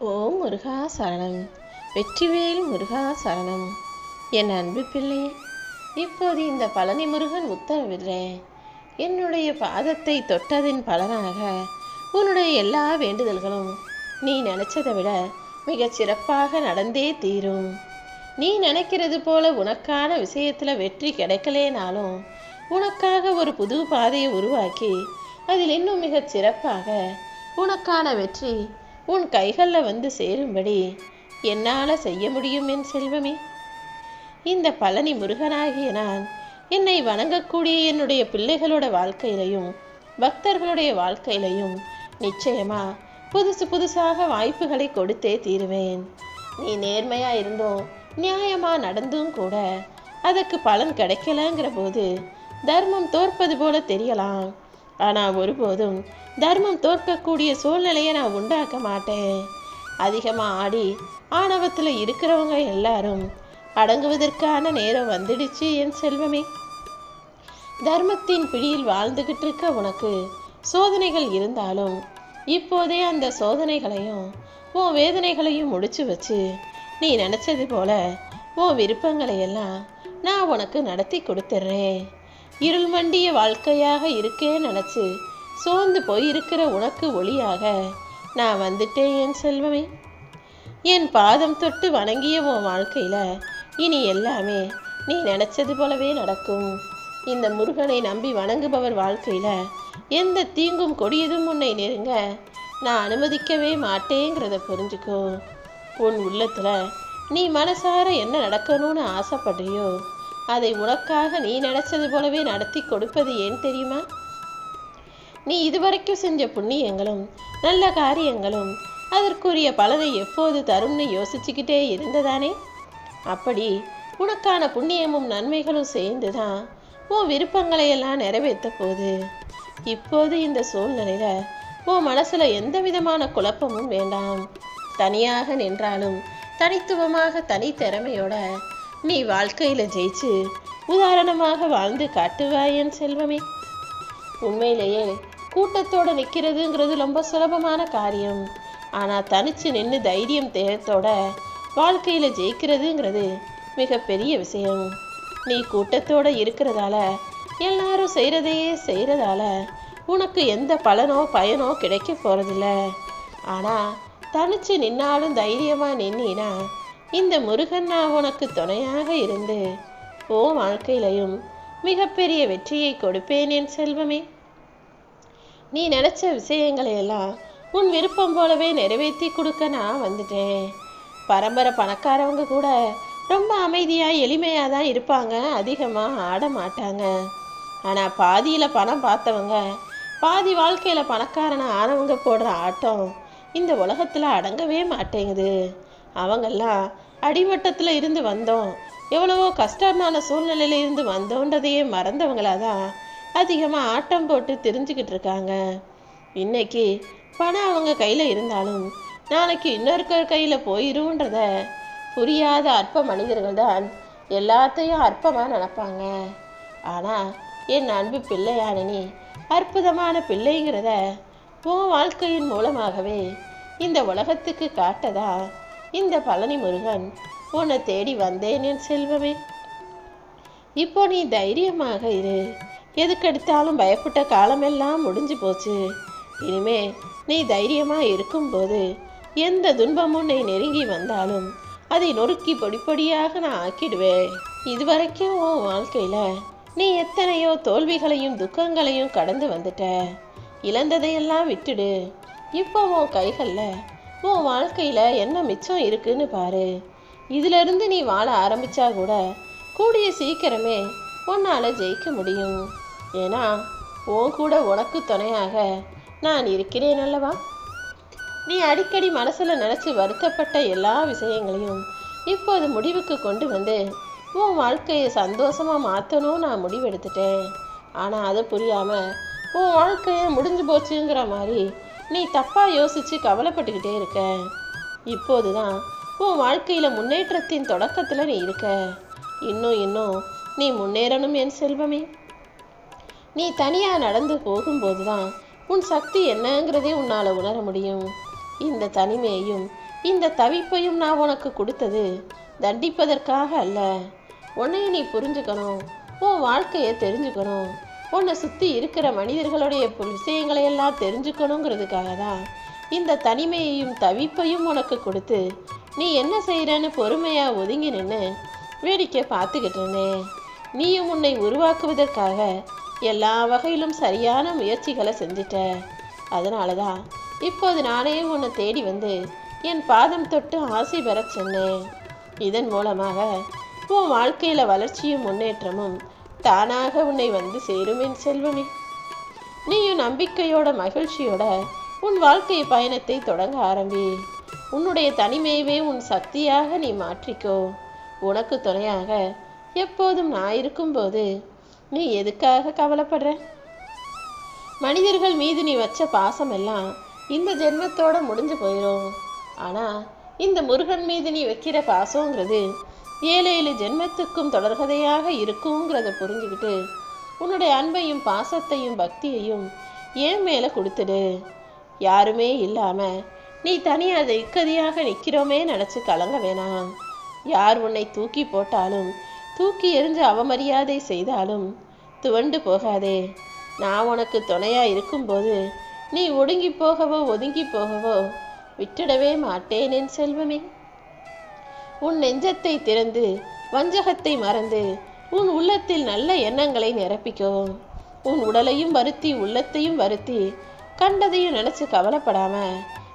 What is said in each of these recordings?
ஓம் முருகா சரணம். வெற்றிவேல் முருகா சரணம். என் அன்பு பிள்ளை இப்போது இந்த பழனி முருகன் உத்தரவிடுறேன் என்னுடைய பாதத்தை தொட்டதின் பலனாக உன்னுடைய எல்லா வேண்டுதல்களும் நீ நினைச்சதை விட மிகச் சிறப்பாக நடந்தே தீரும். நீ நினைக்கிறது போல உனக்கான விஷயத்தில் வெற்றி கிடைக்கலேனாலும் உனக்காக ஒரு புது பாதையை உருவாக்கி அதில் இன்னும் மிகச் சிறப்பாக உனக்கான வெற்றி உன் கைகளில் வந்து சேரும்படி என்னால் செய்ய முடியும் என் செல்வமே. இந்த பழனி முருகனாகிய நான் என்னை வணங்கக்கூடிய என்னுடைய பிள்ளைகளோட வாழ்க்கையிலையும் பக்தர்களுடைய வாழ்க்கையிலையும் நிச்சயமா புதுசு புதுசாக வாய்ப்புகளை கொடுத்தே தீருவேன். நீ நேர்மையா இருந்தும் நியாயமா நடந்தும் கூட அதற்கு பலன் கிடைக்கலங்கிற போது தர்மம் தோற்பது போல தெரியலாம். ஆனால் ஒருபோதும் தர்மம் தோற்கக்கூடிய சூழ்நிலையை நான் உண்டாக்க மாட்டேன். அதிகமாக ஆடி ஆணவத்தில் இருக்கிறவங்க எல்லாரும் அடங்குவதற்கான நேரம் வந்துடுச்சு என் செல்வமே. தர்மத்தின் பிடியில் வாழ்ந்துகிட்டு இருக்க உனக்கு சோதனைகள் இருந்தாலும் இப்போதே அந்த சோதனைகளையும் உன் வேதனைகளையும் முடிச்சு வச்சு நீ நினச்சது போல உன் விருப்பங்களை எல்லாம் நான் உனக்கு நடத்தி கொடுத்துட்றேன் இருள் மண்டிய வாழ்க்கையாக இருக்கேன்னு நினச்சி சோர்ந்து போயிருக்கிற உனக்கு ஒளியாக நான் வந்துட்டேன் என் செல்வமே. என் பாதம் தொட்டு வணங்கிய உன் வாழ்க்கையில இனி எல்லாமே நீ நினைச்சது போலவே நடக்கும். இந்த முருகனை நம்பி வணங்குபவர் வாழ்க்கையில எந்த தீங்கும் கொடியதும் உன்னை நெருங்க நான் அனுமதிக்கவே மாட்டேங்கிறத புரிஞ்சுக்கோ. உன் உள்ளத்துல நீ மனசார என்ன நடக்கணும்னு ஆசைப்படுறியோ அதை உனக்காக நீ நினைச்சது போலவே நடத்தி கொடுப்பது ஏன் தெரியுமா? நீ இதுவரைக்கும் செஞ்ச புண்ணியங்களும் நல்ல காரியங்களும் அதற்குரிய பலனை எப்போது தரும்னு யோசிச்சுக்கிட்டே இருந்ததானே? அப்படி உனக்கான புண்ணியமும் நன்மைகளும் சேர்ந்து தான் உன் விருப்பங்களை எல்லாம் நிறைவேற்ற போது இப்போது இந்த சூழ்நிலையில உன் மனசுல எந்த விதமான குழப்பமும் வேண்டாம். தனியாக நின்றாலும் தனித்துவமாக தனித்திறமையோட நீ வாழ்க்கையில ஜெயிச்சு உதாரணமாக வாழ்ந்து காட்டுவாய் என் செல்வமே. உண்மையிலேயே கூட்டத்தோட நிற்கிறதுங்கிறது ரொம்ப சுலபமான காரியம். ஆனால் தனிச்சு நின்று தைரியம் தேகத்தோட வாழ்க்கையில் ஜெயிக்கிறதுங்கிறது மிகப்பெரிய விஷயம். நீ கூட்டத்தோட இருக்கிறதால எல்லாரும் செய்கிறதையே செய்கிறதால உனக்கு எந்த பலனோ பயனோ கிடைக்க போகிறதில்ல ஆனால் தனிச்சு நின்னாலும் தைரியமாக நின்னா இந்த முருகன் நான் உனக்கு துணையாக இருந்து ஓ வாழ்க்கையிலையும் மிகப்பெரிய வெற்றியை கொடுப்பேன் என் செல்வமே. நீ நினைச்ச விஷயங்களை எல்லாம் உன் விருப்பம் போலவே நிறைவேற்றி கொடுக்க நான் வந்துட்டேன். பரம்பரை பணக்காரவங்க கூட ரொம்ப அமைதியா எளிமையா தான் இருப்பாங்க. அதிகமா ஆட மாட்டாங்க. ஆனா பாதியில பணம் பார்த்தவங்க பாதி வாழ்க்கையில பணக்காரன ஆனவங்க போடுற ஆட்டம் இந்த உலகத்துல அடங்கவே மாட்டேங்குது. அவங்கெல்லாம் அடிமட்டத்தில் இருந்து வந்தோம். எவ்வளவோ கஷ்டமான சூழ்நிலையில இருந்து வந்தோன்றதையே மறந்தவங்களாதான் அதிகமாக ஆட்டம் போட்டு தெரிஞ்சுக்கிட்டு இருக்காங்க. இன்னைக்கு பணம் அவங்க கையில் இருந்தாலும் நாளைக்கு இன்னொருக்கர் கையில் போயிருன்றத புரியாத அற்ப மனிதர்கள் தான் எல்லாத்தையும் அற்பமாக நினப்பாங்க. ஆனால் என் அன்பு பிள்ளையானனி அற்புதமான பிள்ளைங்கிறத உன் வாழ்க்கையின் மூலமாகவே இந்த உலகத்துக்கு காட்டதா இந்த பழனி முருகன் உன்னை தேடி வந்தேன் என் செல்வமே. இப்போ நீ தைரியமாக இரு. எதுக்கெடுத்தாலும் பயப்பட்ட காலமெல்லாம் முடிஞ்சு போச்சு. இனிமே நீ தைரியமாக இருக்கும்போது எந்த துன்பமும் உன்னை நெருங்கி வந்தாலும் அதை நொறுக்கி பொடிப்பொடியாக நான் ஆக்கிடுவேன். இதுவரைக்கும் உன் வாழ்க்கையில் நீ எத்தனையோ தோல்விகளையும் துக்கங்களையும் கடந்து வந்துட்ட. இழந்ததையெல்லாம் விட்டுடு. இப்போ உன் கைகளில் உன் வாழ்க்கையில் என்ன மிச்சம் இருக்குன்னு பாரு. இதிலிருந்து நீ வாழ ஆரம்பித்தா கூட கூடிய சீக்கிரமே உன்னால் ஜெயிக்க முடியும். ஏன்னா உன் கூட உனக்கு துணையாக நான் இருக்கிறேன் அல்லவா? நீ அடிக்கடி மனசில் நினச்சி வருத்தப்பட்ட எல்லா விஷயங்களையும் இப்போது முடிவுக்கு கொண்டு வந்து உன் வாழ்க்கையை சந்தோஷமா மாற்றணும் நான் முடிவெடுத்துட்டேன். ஆனால் அது புரியாமல் உன் வாழ்க்கையை முடிஞ்சு போச்சுங்கிற மாதிரி நீ தப்பாக யோசிச்சு கவலைப்பட்டுக்கிட்டே இருக்க. இப்போது தான் உன் வாழ்க்கையில் முன்னேற்றத்தின் தொடக்கத்தில் நீ இருக்க. இன்னும் இன்னும் நீ முன்னேறணும் என் செல்வமே. நீ தனியாக நடந்து போகும்போது தான் உன் சக்தி என்னங்கிறதே உன்னால் உணர முடியும். இந்த தனிமையையும் இந்த தவிப்பையும் நான் உனக்கு கொடுத்தது தண்டிப்பதற்காக அல்ல. உன்னையும் நீ புரிஞ்சுக்கணும். உன் வாழ்க்கையை தெரிஞ்சுக்கணும். உன்னை சுற்றி இருக்கிற மனிதர்களுடைய விஷயங்களை எல்லாம் தெரிஞ்சுக்கணுங்கிறதுக்காக தான் இந்த தனிமையையும் தவிப்பையும் உனக்கு கொடுத்து நீ என்ன செய்கிறன்னு பொறுமையாக ஒதுங்கி நின்று வேடிக்கை பார்த்துக்கிட்டு இருந்தேன் நீயும் உன்னை உருவாக்குவதற்காக எல்லா வகையிலும் சரியான முயற்சிகளை செஞ்சிட்ட. அதனால தான் இப்போது நானே உன்னை தேடி வந்து என் பாதம் தொட்டு ஆசை பெறச் சொன்னேன். இதன் மூலமாக உன் வாழ்க்கையில் வளர்ச்சியும் முன்னேற்றமும் தானாக உன்னை வந்து சேரும் என் செல்வமே. நீயும் நம்பிக்கையோட மகிழ்ச்சியோட உன் வாழ்க்கை பயணத்தை தொடங்க ஆரம்பி. உன்னுடைய தனிமையவே உன் சக்தியாக நீ மாற்றிக்கோ. உனக்கு துணையாக எப்போதும் நான் இருக்கும்போது நீ எதுக்காக கவலைப்படுற? மனிதர்கள் மீது நீ வச்ச பாசம் எல்லாம் இந்த ஜென்மத்தோட முடிஞ்சு போயிடும் ஆனா இந்த முருகன் மீது நீ வைக்கிற பாசங்கிறது ஏழு ஏழு ஜென்மத்துக்கும் தொடர்கதையாக இருக்குங்கிறத புரிஞ்சுக்கிட்டு உன்னுடைய அன்பையும் பாசத்தையும் பக்தியையும் ஏன் மேலே கொடுத்துடு? யாருமே இல்லாமல் நீ தனியாக அதை இக்கதியாக நிற்கிறோமே நினச்சி கலங்க வேணாம். யார் உன்னை தூக்கி போட்டாலும் தூக்கி எறிஞ்சு அவமரியாதை செய்தாலும் துவண்டு போகாதே. நான் உனக்கு துணையாக இருக்கும்போது நீ ஒடுங்கி போகவோ ஒதுங்கி போகவோ விட்டுடவே மாட்டேன் என் செல்வமே. உன் நெஞ்சத்தை திறந்து வஞ்சகத்தை மறந்து உன் உள்ளத்தில் நல்ல எண்ணங்களை நிரப்பிக்கோ. உன் உடலையும் வருத்தி உள்ளத்தையும் வருத்தி கண்டதையும் நினைச்சு கவலைப்படாம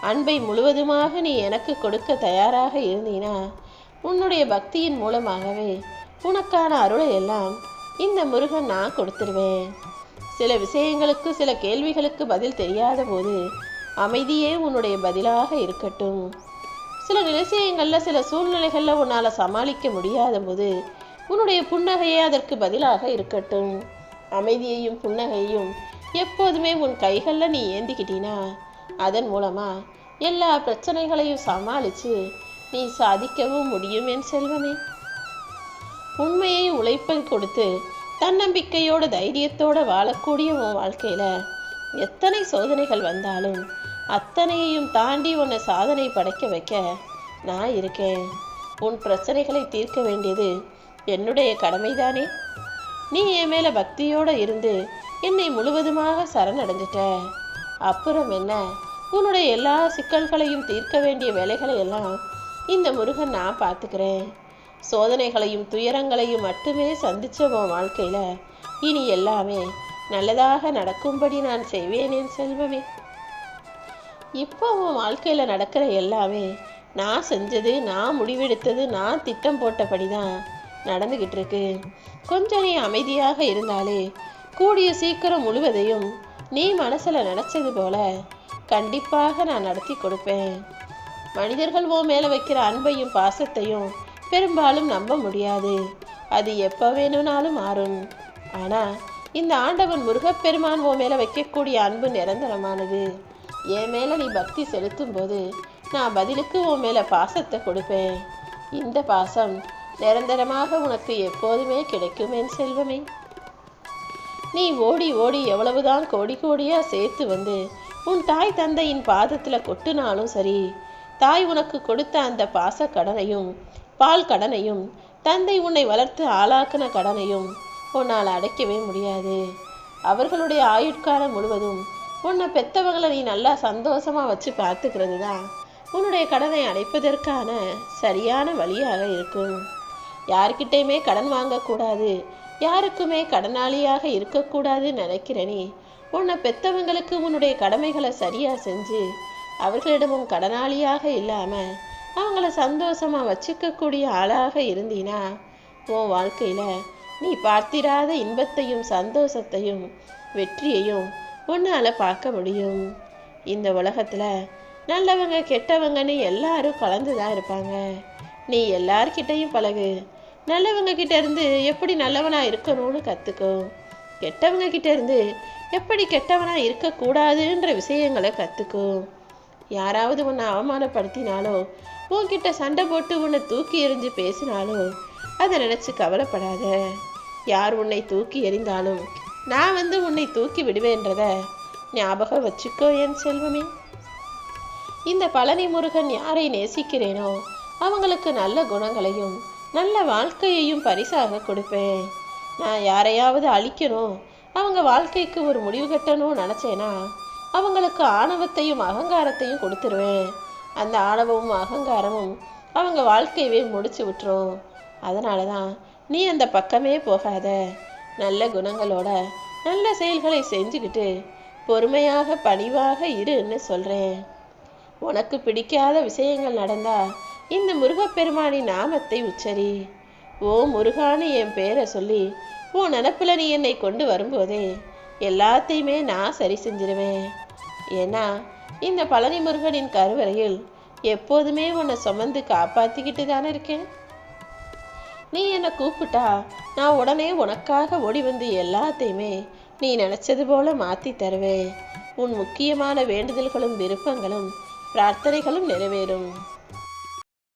அன்பை முழுவதுமாக நீ எனக்கு கொடுக்க தயாராக இருந்தீனா உன்னுடைய பக்தியின் மூலமாகவே உனக்கான அருளை எல்லாம் இந்த முருகன் நான் கொடுத்துருவேன். சில விஷயங்களுக்கு சில கேள்விகளுக்கு பதில் தெரியாத போது அமைதியே உன்னுடைய பதிலாக இருக்கட்டும். சில விஷயங்களில் சில சூழ்நிலைகளில் உன்னால் சமாளிக்க முடியாத போது உன்னுடைய புன்னகையே அதற்கு பதிலாக இருக்கட்டும். அமைதியையும் புன்னகையும் எப்போதுமே உன் கைகளில் நீ ஏந்திக்கிட்டினா அதன் மூலமாக எல்லா பிரச்சனைகளையும் சமாளித்து நீ சாதிக்கவும் முடியும் என் செல்வமே. உண்மையை உழைப்பை கொடுத்து தன்னம்பிக்கையோட தைரியத்தோட வாழக்கூடிய உன் வாழ்க்கையில் எத்தனை சோதனைகள் வந்தாலும் அத்தனையையும் தாண்டி உன்னை சாதனை படைக்க வைக்க நான் இருக்கேன். உன் பிரச்சனைகளை தீர்க்க வேண்டியது என்னுடைய கடமைதானே? நீ என் மேலே பக்தியோடு இருந்து என்னை முழுவதுமாக சரணடைஞ்சிட்ட. அப்புறம் என்ன? உன்னுடைய எல்லா சிக்கல்களையும் தீர்க்க வேண்டிய வேலைகளை எல்லாம் இந்த முருகன் நான் பார்த்துக்கிறேன். சோதனைகளையும் துயரங்களையும் மட்டுமே சந்திச்ச உன் வாழ்க்கையில் இனி எல்லாமே நல்லதாக நடக்கும்படி நான் செய்வேன் என் செல்வமே. இப்போ உன் நடக்கிற எல்லாமே நான் செஞ்சது நான் முடிவெடுத்தது நான் திட்டம் போட்டபடி தான் நடந்துக்கிட்டு இருக்கு. கொஞ்சம் நீ அமைதியாக இருந்தாலே கூடிய சீக்கிரம் முழுவதையும் நீ மனசில் நினச்சது போல கண்டிப்பாக நான் நடத்தி கொடுப்பேன். மனிதர்கள் ஓ மேலே வைக்கிற அன்பையும் பாசத்தையும் பெரும்பாலும் நம்ப முடியாது. அது எப்போ வேணும்னாலும் மாறும். ஆனால் இந்த ஆண்டவன் முருகப்பெருமான் ஓ மேலே வைக்கக்கூடிய அன்பு நிரந்தரமானது. என் மேலே நீ பக்தி செலுத்தும் போது நான் பதிலுக்கு உன் மேலே பாசத்தை கொடுப்பேன். இந்த பாசம் நிரந்தரமாக உனக்கு எப்போதுமே கிடைக்கும் என் செல்வமே. நீ ஓடி ஓடி எவ்வளவுதான் கோடி கோடியா சேர்த்து வந்து உன் தாய் தந்தையின் பாதத்துல கொட்டுனாலும் சரி தாய் உனக்கு கொடுத்த அந்த பாச கடனையும் பால் கடனையும் தந்தை உன்னை வளர்த்து ஆளாக்கின கடனையும் உன்னால் அடைக்கவே முடியாது. அவர்களுடைய ஆயுட்காலம் முழுவதும் உன்னை பெத்தவங்களை நீ நல்லா சந்தோஷமாக வச்சு பார்த்துக்கிறது தான் உன்னுடைய கடனை அடைப்பதற்கான சரியான வழியாக இருக்கும். யார்கிட்டயுமே கடன் வாங்கக்கூடாது. யாருக்குமே கடனாளியாக இருக்கக்கூடாதுன்னு நினைக்கிற உன்னை பெத்தவங்களுக்கு உன்னுடைய கடமைகளை சரியாக செஞ்சு அவர்களிடமும் கடனாளியாக இல்லாமல் அவங்கள சந்தோஷமாக வச்சுக்கக்கூடிய ஆளாக இருந்தீனா உன் வாழ்க்கையில் நீ பார்த்திராத இன்பத்தையும் சந்தோஷத்தையும் வெற்றியையும் உன்னால பார்க்க முடியும். இந்த உலகத்தில் நல்லவங்க கெட்டவங்கன்னு எல்லாரும் கலந்து தான் இருப்பாங்க. நீ எல்லார்கிட்டையும் பழகு. நல்லவங்க கிட்ட இருந்து எப்படி நல்லவனாக இருக்கணும்னு கற்றுக்கோ கெட்டவங்க கிட்ட இருந்து எப்படி கெட்டவனாக இருக்கக்கூடாதுன்ற விஷயங்களை கற்றுக்கோ யாராவது உன்னை அவமானப்படுத்தினாலோ உன்கிட்ட சண்டை போட்டு உன்னை தூக்கி எறிஞ்சு பேசினாலோ அதை நினச்சி கவலைப்படாத. யார் உன்னை தூக்கி எறிந்தாலும் நான் வந்து உன்னை தூக்கி விடுவேன்றத ஞாபகம் வச்சுக்கோ என் செல்வமே. இந்த பழனி முருகன் யாரை நேசிக்கிறேனோ அவங்களுக்கு நல்ல குணங்களையும் நல்ல வாழ்க்கையையும் பரிசாக கொடுப்பேன். நான் யாரையாவது அழிக்கணும் அவங்க வாழ்க்கைக்கு ஒரு முடிவு கட்டணும்னு நினச்சேனா அவங்களுக்கு ஆணவத்தையும் அகங்காரத்தையும் கொடுத்துருவேன். அந்த ஆணவமும் அகங்காரமும் அவங்க வாழ்க்கையவே முடிச்சு விட்டுரும். அதனால தான் நீ அந்த பக்கமே போகாத. நல்ல குணங்களோட நல்ல செயல்களை செஞ்சுக்கிட்டு பொறுமையாக பணிவாக இருன்னு சொல்கிறேன் உனக்கு பிடிக்காத விஷயங்கள் நடந்தா இந்த முருகப்பெருமானின் நாமத்தை உச்சரி. ஓ முருகான்னு என் பேரை சொல்லி உன் நினப்பில் நீ என்னை கொண்டு வரும்போதே எல்லாத்தையுமே நான் சரி செஞ்சிருவேன். ஏன்னா இந்த பழனி முருகனின் கருவறையில் எப்போதுமே உன்னை சுமந்து காப்பாற்றிக்கிட்டு தானே இருக்கேன். நீ என்னை கூப்பிட்டா? நான் உடனே உனக்காக ஓடி வந்து எல்லாத்தையுமே நீ நினைச்சது போல மாத்தி தருவேன். உன் முக்கியமான வேண்டுதல்களும் விருப்பங்களும் பிரார்த்தனைகளும் நிறைவேறும்.